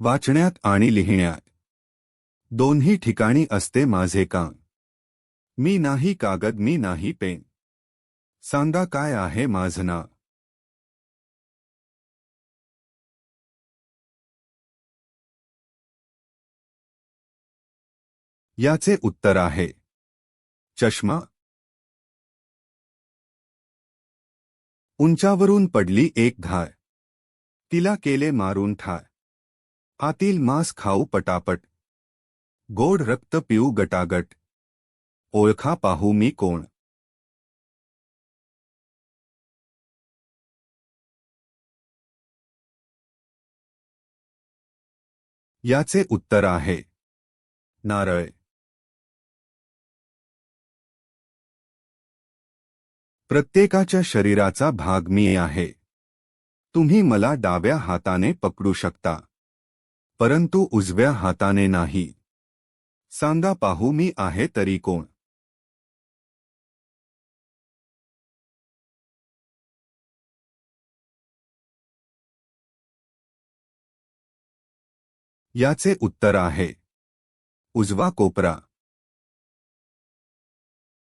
वाचण्यात आणि लिहिण्यात. दोन्ही ठिकाणी असते माझे काम मी नाही कागद मी नाही पेन. सांगा काय आहे माझं नाव? याचे उत्तर आहे. चष्मा. उंचावरून पडली एक धार. तिला केले मारून ठार. आतील मांस खाऊ पटापट. गोड रक्त पिऊ गटागट. ओळखा पाहू मी कोण. याचे उत्तर आहे. नारळ. प्रत्येकाच्या शरीराचा भाग मी आहे. तुम्ही मला डाव्या हाताने पकडू शकता. परंतु उजव्या हाताने नाही. सांगा, पाहू मी आहे तरी कोण? याचे उत्तर आहे. उजवा कोपरा.